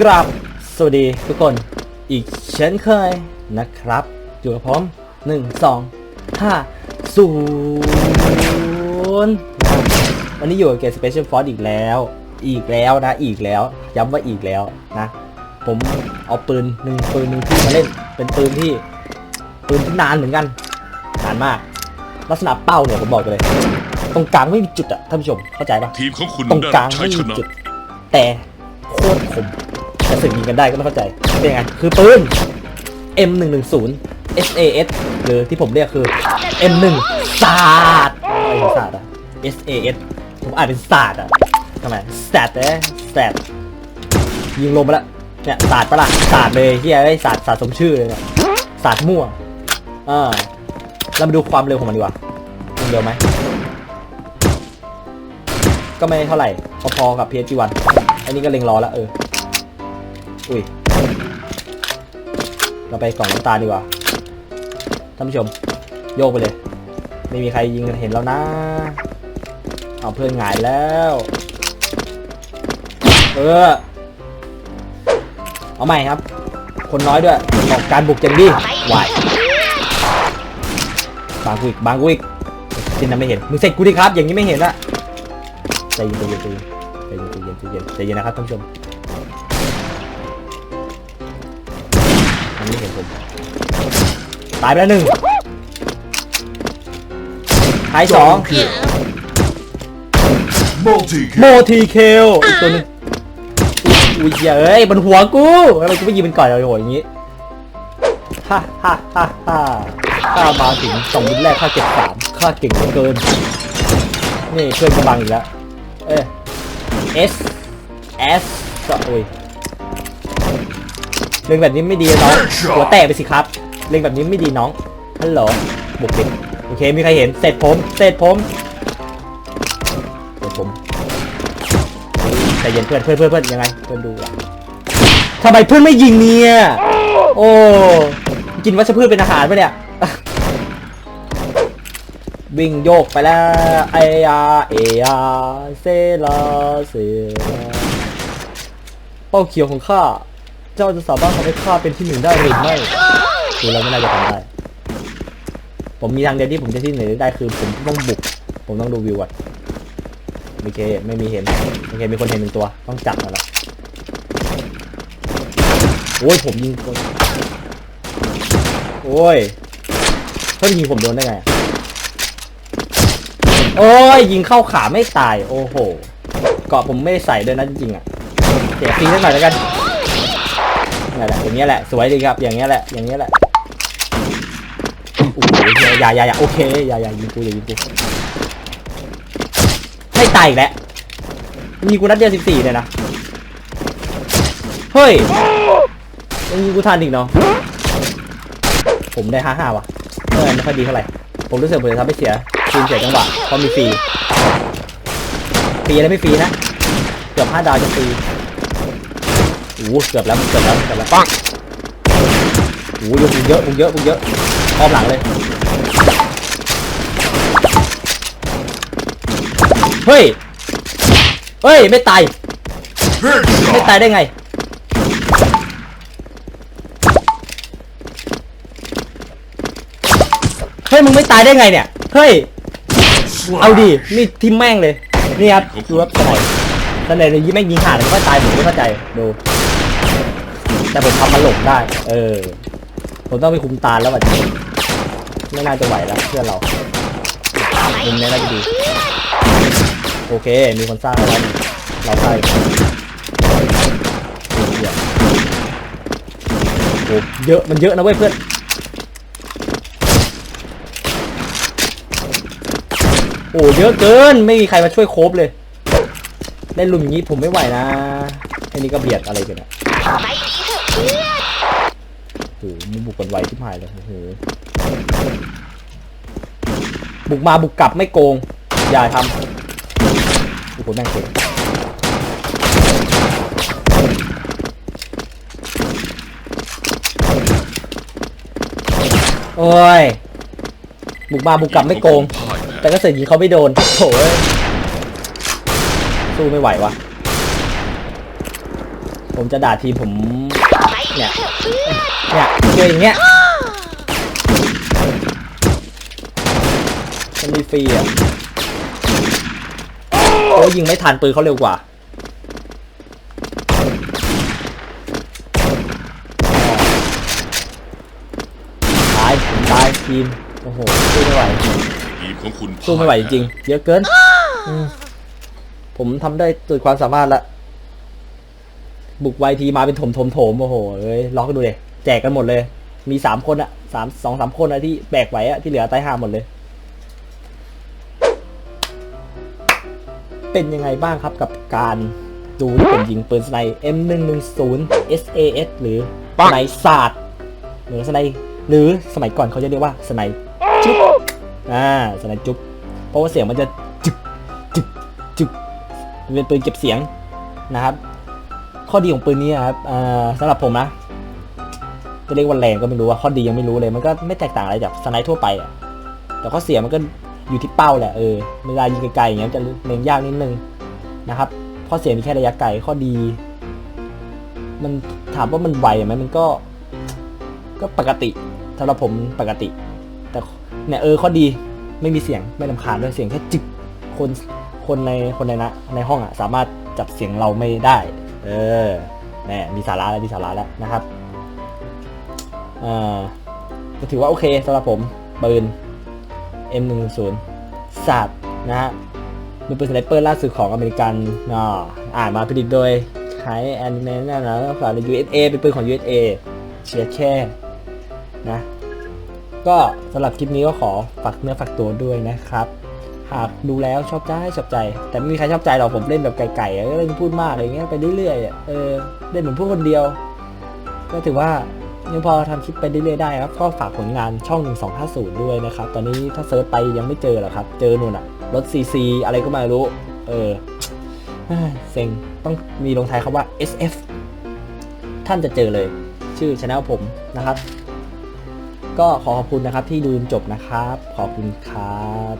กราบสวัสดีทุกคนอีกเช่นเคยนะครับ อยู่กับผมหนึ่งสองห้าศูนย์วันนี้อยู่กับเกมสเปเชียลฟอร์อีกแล้ว อีกแล้วนะ อีกแล้ว ย้ำว่าอีกแล้วนะ ผมเอาปืนหนึ่งปืนหนึ่งที่มาเล่น เป็นปืนที่ ปืนที่นานเหมือนกัน นานมาก ลักษณะเป้าเนี่ยผมบอกเลยตรงกลางไม่มีจุดอะท่านผู้ชมเข้าใจปะทีมของคุณตรงได้กลางใช้ไม่ชมีนะจุด แต่โคตรคม แต่สึกยิงกันได้ก็ไม่เข้าใจเป็นยังไงคือปืน M110 SAS หรือที่ผมเรียกคือ M1 ศาสตร์อะไรศาสตร์อะ SAS ผมอ่านเป็นศาสตร์อะทำไมศาสตร์เอศาสตร์ยิงลงไปแล้วเนี่ยศาสตร์ปะล่ะศาสตร์เลยที่ไอ้ศาสตร์ศาสตร์สมชื่อเลยเนี่ยศาสตร์มั่วอ่าเรามาดูความเร็วของมันดีกว่ามันเร็วไหมก็ไม่เท่าไหร่พอๆกับ PSG1 อันนี้ก็เล็งรอแล้วเออ อุ้ย เราไปกล่องน้ำตาลดีกว่า ท่านผู้ชม โยกไปเลย ไม่มีใครยิงเห็นแล้วนะ เอาเพื่อนหงายแล้ว เออ เอาใหม่ครับ คนน้อยด้วยออกการบุกเจงดิวายบางกูอีกบางกูอีกจินนะไม่เห็น มึงเสร็จกูดิครับ อย่างนี้ไม่เห็นละใจเย็นใจเย็นใจเย็นใจเย็นใจเย็นใจเย็นใจเย็นนะครับท่านผู้ชม มันไม่เห็นผมตายไปแล้วหนึ่งท้ายสอง Multi โมทีเคลอีกตัวหนึงอุ้ยเหี้ยเอ้ยบนหัวกูทำไมกูไม่ยิงมันก่อนเลยโหอย่างงี้ฮ่าฮ่าฮ่าฮ่าข้ามาถึงสองวินแรกข้าเก็บสามข้าเก่งเหลือเกิน นี่เพื่อนกำบังอีกแล้ว เออ S S ก็โอ้ย เล่นแบบนี้ไม่ดีน้องหัวแตกไปสิครับ เล่นแบบนี้ไม่ดีน้องฮัลโหลบุกเดิโอเคมีใครเห็นเสร็จผมเสร็จผมเสร็จผมใจเย็นเพื่อนเพื่อนเพื่อนเพื่อนยังไงเพื่อนดูอะทำไมเพื่อนไม่ยิงเนี่ยโอ้กินวัชพืชเป็นอาหารปะเนี่ยวิ่งโยกไปแล้วไออาเออาเซลาเซลาเป้าเขียวของข้า เจ้าจะสามารถทำให้ข้าเป็นที่หนึ่งได้หรือไม่ดูแล้วไม่น่าจะทำได้ ผมมีทางเดียวที่ผมจะที่หนึ่งได้คือ ผมต้องบุก ผมต้องดูวิวก่อนโอเคไม่มีเห็นโอเคมีคนเห็นหนึ่งตัว ต้องจับมาแล้วโอ้ยผมยิงคนโอ้ยเขายิงผมโดนได้ไงโอ้ยยิงเข้าขาไม่ตาย โอ้โหเกาะผมไม่ได้ใส่ด้วยนะจริงๆอะเดี๋ยวฟรีสักหน่อยแล้วกัน นี่นแหละอย่างเงี้ยแหละสวยดีครับอย่างเงี้ยแหละอย่างเงี้ยแหละโอ้โหอย่าอย่าอย่าโอเคอย่าอย่ายิงกูอย่ายิงกูไม่ตายอีกแล้วยิงกูนัดเดียวสิบสี่เลยนะเฮ้ยยังยิงกูทันอีกเนาะผมได้ห้าห้าว่ะเออไม่ค่อยดีเท่าไหร่ผมรู้สึกผมจะทำให้เสียทีมเสียจังหวะเพราะมีฟรีฟรีอะไรไม่ฟรีนะเกือบห้าดาวจะฟรี โอ้โหเกือบแล้วเกือบแล้วเกือบแล้วปังโอ้โหบุกเยอะบุกเยอะบุกเยอะอ้อมหลังเลย เฮ้ย เฮ้ย ไม่ตาย ไม่ตายได้ไง เฮ้ย มึงไม่ตายได้ไงเนี่ย เฮ้ย เอาดินี่ทิมแม่งเลย นี่ครับ ดูครับสมัยสมัยเลยยิงแม่งยิงขาดแล้วก็ตายผมไม่เข้าใจ ดู แต่ผมทำมันหลงได้ เออ ผมต้องไปคุมตาแล้วแบบนี้ไม่น่าจะไหวแล้วเพื่อนเรามุมนี้น่าจะดี โอเค มีคนสร้างแล้วเราใช่โอ้เยอะมันเยอะนะเว้ยเพื่อนโอ้เยอะเกินไม่มีใครมาช่วยโคบเลยเล่นลุมอย่างนี้ผมไม่ไหวนะไอ้นี่ก็เบียดอะไรกันอะ โอ้โหมึงบุกกันไวที่หายเลยโอ้โหบุกมาบุกกลับไม่โกง อย่าทำโอ้โหแม่งเก่งโอ้ย บุกมาบุกกลับไม่โกง แต่ก็เสือกยิงเขาไม่โดนโถเอ้ยสู้ไม่ไหววะผมจะด่าทีมผม เนี่ยเนี่ยเจออย่างเงี้ยมันรีฟรีอะโอ้ยยิงไม่ทันปืนเขาเร็วกว่าตายผมตายทีมโอ้โหสู้ไม่ไหวทีมของคุณสู้ไม่ไหวจริงๆเยอะเกินอืมผมทำได้สุดความสามารถละ บุกไวทีมาเป็นถมถมโถมโอ้โหเอ้ยล็อกดูเลยแจกกันหมดเลย มีสามคนอะสามสองสามคนอะที่แบกไหวอะที่เหลือตายห่าหมดเลย เป็นยังไงบ้างครับกับการดูที่ผมยิงปืนสไน M110 SAS หรือสไนศาสตร์หรือสไนหรือสมัยก่อนเขาจะเรียกว่าสไนจุ๊บอ่าสไนจุ๊บเพราะว่าเสียงมันจะจึกจึกจึกมันเป็นปืนเก็บเสียงนะครับ ข้อดีของปืนนี้ครับอ่าสำหรับผมนะจะเรียกว่าแรงก็ไม่รู้ว่าข้อดียังไม่รู้เลย มันก็ไม่แตกต่างอะไรจากสไนท์ทั่วไปอะแต่ข้อเสียมันก็อยู่ที่เป้าแหละเออเวลายิงไกลๆอย่างเงี้ยจะเล็งยากนิดนึงนะครับข้อเสียมีแค่ระยะไกลข้อดี มันถามว่ามันไวไหมมันก็ ก็ปกติสำหรับผมปกติ แต่เนี่ยเออข้อดีไม่มีเสียงไม่ลำคาญด้วยเสียงแค่จึกคนคนในคนในนะในห้องอะสามารถจับเสียงเราไม่ได้ เออแน่มีสาระแล้วมีสาระแล้วนะครับอ่าก็ถือว่าโอเคสำหรับผมปืน M110 ศาสตร์นะฮะเป็นปืนสไนเปอร์ล่าสุดของอเมริกันอ่าอ่านมาผลิตโดยใช้แอนเนนะนะฝากใน USA เป็นปืนของ USA เชียร์แค่นะ ก็สำหรับคลิปนี้ก็ขอฝากเนื้อฝากตัวด้วยนะครับ หากดูแล้วชอบใจชอบใจ แต่ไม่มีใครชอบใจหรอกผมเล่นแบบไก่ๆก็เล่นพูดมากอะไรเงี้ยไปเรื่อยๆเออเล่นเหมือนพูดคนเดียว ก็ถือว่ายังพอทำคลิปไปเรื่อยๆได้ครับ ก็ฝากผลงานช่อง 1250 ด้วยนะครับ ตอนนี้ถ้าเซิร์ชไปยังไม่เจอหรอกครับ เจอนู่นอะรถ CC อะไรก็ไม่รู้ เออเฮ้ยเซ็งต้องมีลงท้ายคำว่า SF ท่านจะเจอเลย ชื่อช anel ผมนะครับ ก็ขอขอบคุณนะครับที่ดูจนจบนะครับ ขอบคุณครับ